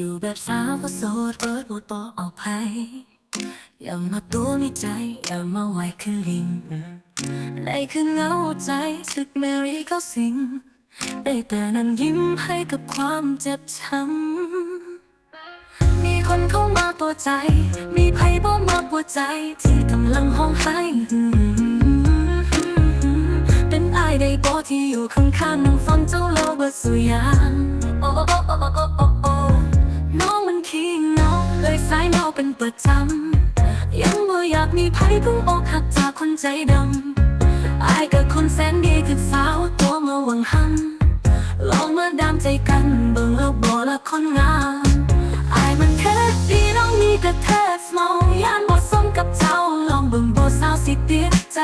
อยู่แบบสาวก็โสดเปิดบูดบอออกไปอย่ามาตัวมีใจ อย่ามาไหวคือลิงในคือเงาใจสึกเมรี่เขาสิงได้แต่นั้นยิ้มให้กับความเจ็บช้ำมีคนเข้ามาตัวใจ มีภัยบ่มาปวดใจ ที่กำลังห้องไห้เป็นอายได้บ่ที่อยู่ข้างๆนั่งฟังเจ้าเล่าเบิดสุยานโอ้ เป็นประจำยังบ่อยากมีภัยเพิ่งอกหักจากคนใจดำอายกับคนแสนดีคือสาวตัวมาหวังหันลองมาดามใจกันเบิ่งแล้วบ่ละคนงามอายมันแค่ดีน้องมีแต่แทบเมายานบ่สมกับเจ้าลองเบิ่งบ่สาวสิติดใจ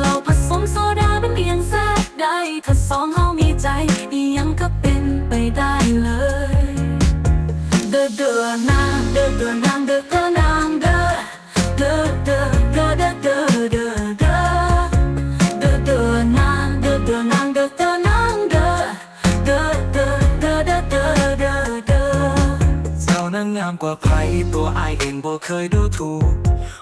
เราผสมโซดาเป็นเพียงแทรกได้ถ้าสอง นั้นงามกว่าใครตัวอายเองบ่เคยดูถูก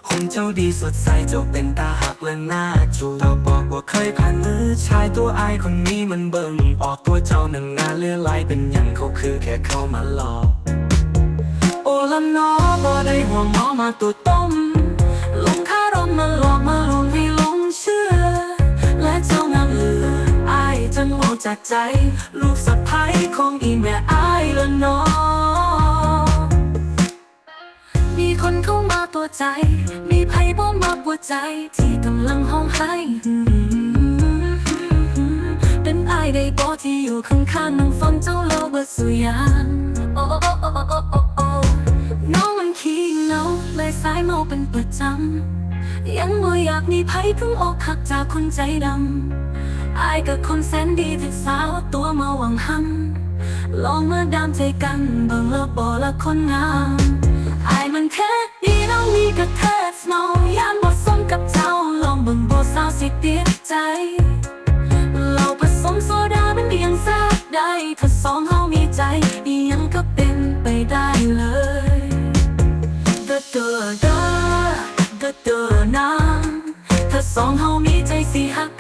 หุ่นเจ้าดีสดใสเจ้าเป็นตาหักและหน้าจูเจ้าบอกว่าเคยผ่านมือชายตัวอายคนนี้มันเบิ่งออกตัวเจ้าหนังหน้าเลือไหลเป็นยังเขาคือแค่เข้ามาหลอกโอละนอบ่ได้ห่วงหมอมาตัวต้มลงคารมมาหลอกมาลงให้หลงเชื่อ และเจ้างามเหลืออายจนหมดจากใจ ลูกสะใภ้ของอีแม่อายละนอ เข้ามาตัวใจ มีภัยบ่มาปวดใจ ที่กำลังห้องไห้เป็นอายได้บ่ที่อยู่ข้างๆนั่งฟังเจ้าเล่าเบิดสุยานโอ้โอ้โอ้โอ้โอ้โอ้โอ้น้องมันขี้เหงาเลยสายเมาเป็นประจำยังบ่อยากมีภัยเพิ่งอกหักจากคนใจดำอายกับคนแสนดีที่สาวตัวมาหวังหันลองมาดามใจกันเบิ่งแล้วบ่ละคนงาม มันแค่ดีน้องมีกระเทศเมายานบ่สมกับเจ้าลองเบิ่งบ่สาวสิติดใจเราผสมโซดาเป็นเพียงแทรกได้ถ้าสองเฮามีใจอียังก็เป็นไปได้เลยเด้อเดอเดอเด้อเดอนางถ้าสองเฮามีใจสิฮัก